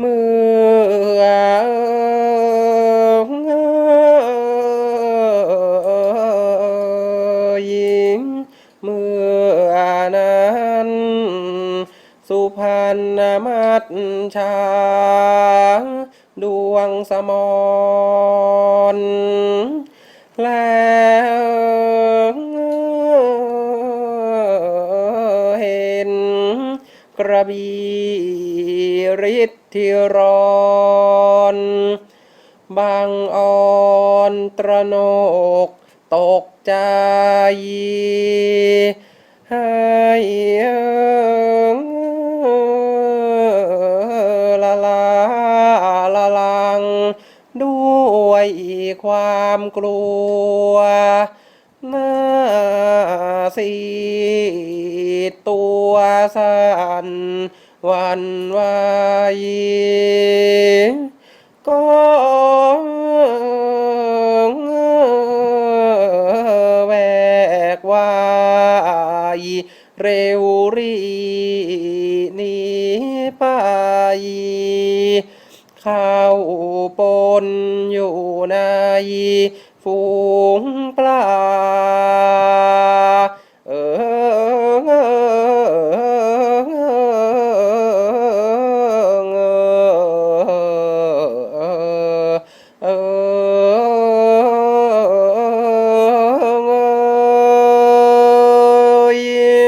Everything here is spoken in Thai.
เมื่อหญิงเมื่อนั้นสุพรรณมัดชาดวงสมรแล้ว กระบี่ฤทธิ์ร้อนบางอ่อนตระหนก ตกใจให้ละลาละลัง ด้วยความกลัว หน้าสี สันวันไหวก็แวกวายเร็วรีนี้ไปเข้าปนอยู่ในฝูงปลา Yeah.